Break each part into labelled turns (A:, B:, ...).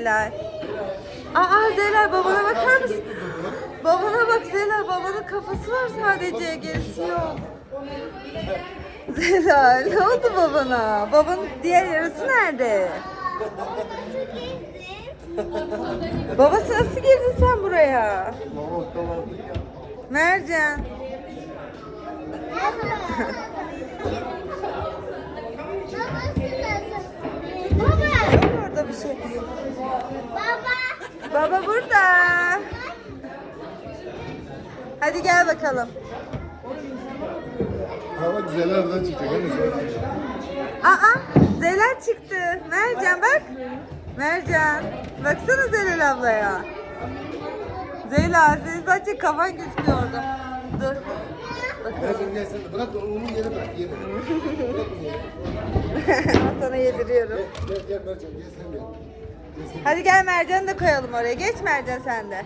A: Zelal. Aa Zelal babana bakar mısın? Babana bak Zelal babanın kafası var sadece gerisi yok. Zelal ne oldu babana? Babanın diğer yarısı nerede? Babası nasıl girdin sen buraya? Mercan.
B: Baba.
A: Şey.
B: Baba.
A: Baba burada. Hadi gel bakalım.
C: Hava güzel oradan çıkacak. Hadi söyle.
A: Aa Zelal çıktı. Mercan bak. Mercan. Baksana Zelal ablaya. Zelal senin sadece kafan gözüküyor orada. Dur.
C: Bırak onun yeri bırak yeri. Bırak onu yeri.
A: Sana yediriyorum.
C: Gel gel Mercan gel sen gel. Gel sen.
A: Hadi gel Mercan'ı da koyalım oraya. Geç Mercan sen de.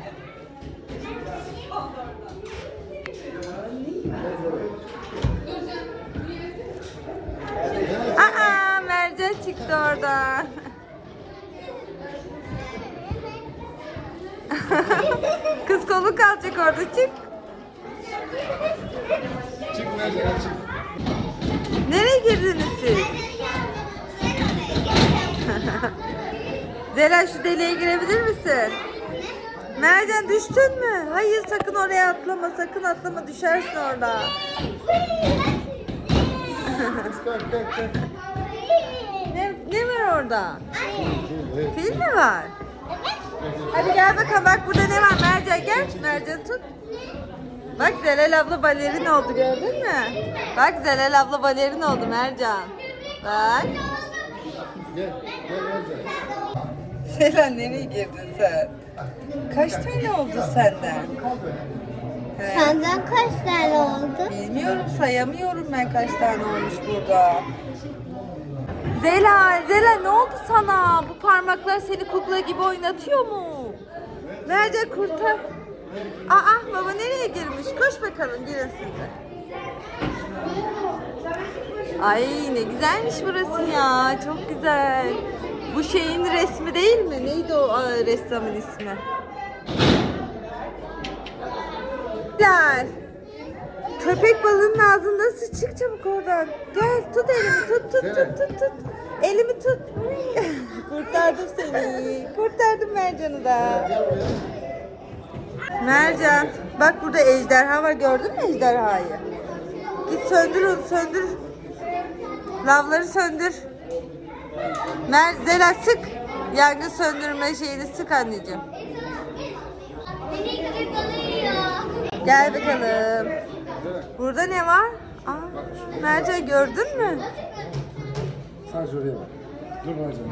A: Aa Mercan çıktı orada. Kız kolu kalacak orada çık.
C: Çık Mercan çık.
A: Nereye girdiniz siz? Zela şu deliğe girebilir misin? Mercan düştün mü? Hayır sakın oraya atlama sakın atlama düşersin orada. Ne, ne var orada? Fil mi var? Hadi gel bakalım bak burada ne var Mercan gel. Mercan tut. Bak Zelal abla balerin oldu gördün mü? Bak Zelal abla balerin oldu Mercan. Bak.
C: Gel gel Mercan.
A: Zelal nereye girdin sen? Kaç tane oldu senden? He,
B: Senden kaç tane oldu?
A: Bilmiyorum sayamıyorum ben kaç tane olmuş burada. Zela, Zela ne oldu sana? Bu parmaklar seni kukla gibi oynatıyor mu? Nerede kurtar? Aa baba nereye girmiş? Koş bakalım girin siz. Ay ne güzelmiş burası ya. Çok güzel. Bu şeyin resmi değil mi? Neydi o aa, ressamın ismi? Gel. Köpek balığının ağzındasın. Çık çabuk oradan. Gel tut elimi. Tut tut tut tut tut. Elimi tut. Kurtardım seni. Kurtardım Mercan'ı da. Mercan. Bak burada ejderha var. Gördün mü ejderhayı? Git söndür onu söndür. Lavları söndür. Mer Zela sık. Yangın söndürme şeyini sık anneciğim. Gel bakalım. Burada ne var? Aa, Mercan gördün mü?
C: Sen şuraya bak. Dur Mercan.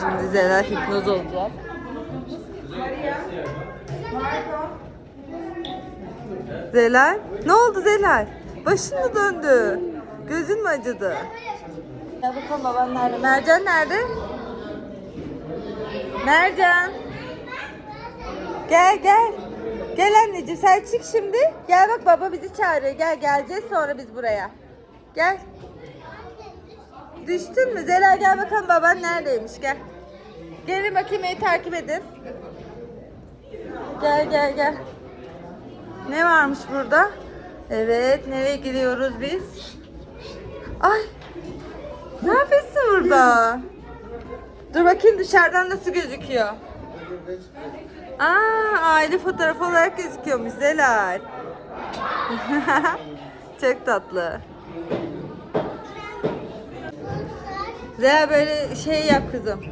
A: Şimdi Zelal hipnoz olacak. Zelal? Ne oldu Zelal? Başın mı döndü? Gözün mü acıdı? Ya bakalım baban nerede? Mercan nerede? Mercan. Gel gel. Gel anneciğim sen çık şimdi. Gel bak baba bizi çağırıyor. Gel geleceğiz sonra biz buraya. Gel. Düştün mü? Zelal gel bakalım baban neredeymiş gel. Gelin bakayım beni takip edin. Gel gel gel. Ne varmış burada? Evet nereye gidiyoruz biz? Ay. Ne yapıyorsun burada? Dur bakayım dışarıdan nasıl gözüküyor. Aa, aile fotoğrafı olarak gözüküyormuş Zelal. Çok tatlı. Zelal böyle şey yap kızım.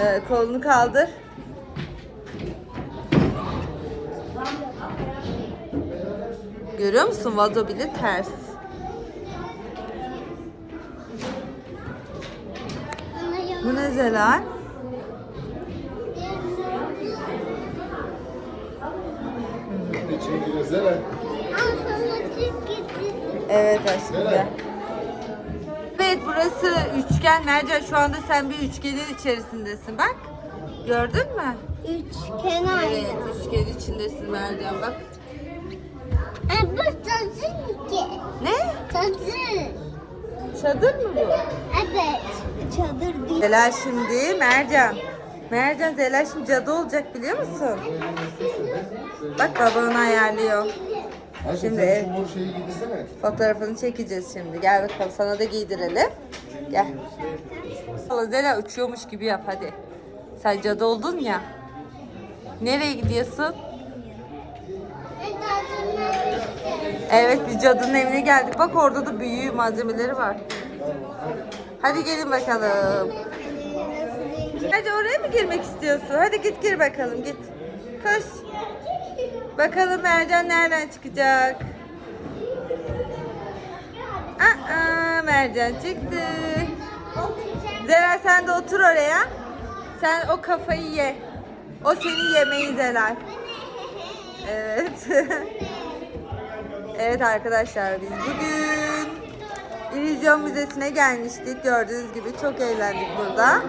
A: Ee, kolunu kaldır. Görüyor musun? Vazo bile ters. Bu ne Zelal?
C: İçine giriyor.
A: Evet aşkım gel. Evet burası üçgen. Mercan şu anda sen bir üçgenin içerisindesin bak. Gördün mü?
B: Üç kenar.
A: Evet üçgen içindesin Mercan bak.
B: E bu çadır ki.
A: Ne?
B: Çadır.
A: Çadır mı bu?
B: Evet. çadır değil.
A: Zelal şimdi Mercan. Mercan Zelal şimdi cadı olacak biliyor musun? Bak babanı ayarlıyor.
C: Ayşe
A: Şimdi
C: sen
A: ev-. Fotoğrafını çekeceğiz şimdi. Gel bakalım sana da giydirelim. Gel. Zela uçuyormuş gibi yap hadi. Sen cadı oldun ya. Nereye gidiyorsun? Evet biz cadının evine geldik. Bak orada da büyü malzemeleri var. Hadi gelin bakalım. Hadi oraya mı girmek istiyorsun? Hadi git gir bakalım git. Koş. Bakalım Mercan nereden çıkacak? Aa, Mercan çıktı. Zera sen de otur oraya. Sen o kafayı ye. O seni yemeyi Zera. Evet. evet arkadaşlar biz bugün İllüzyon Müzesi'ne gelmiştik. Gördüğünüz gibi çok eğlendik burada.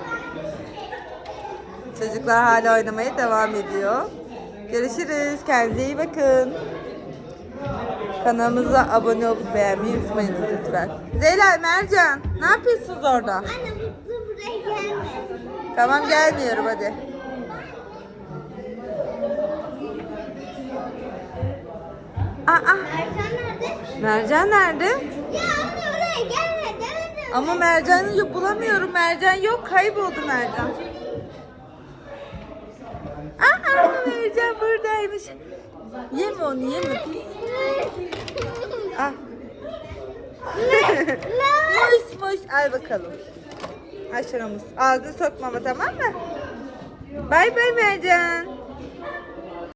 A: Çocuklar hala oynamaya devam ediyor. Görüşürüz. Kendinize iyi bakın. Kanalımıza abone olup beğenmeyi unutmayın lütfen. Zeyla, Mercan ne yapıyorsunuz orada?
B: Anne mutlu buraya gelme.
A: Tamam gelmiyorum hadi. Aa,
B: Erkan nerede?
A: Mercan nerede?
B: Ya anne oraya gelme demedim.
A: Ama Mercan'ı yok bulamıyorum. Mercan yok. Kayboldu Mercan. Aa, Mercan buradaymış. Yeme onu yeme. Ah. muş muş. Al bakalım. Aşıramız. Ağzını sokma ama tamam mı? Bay bay Mercan.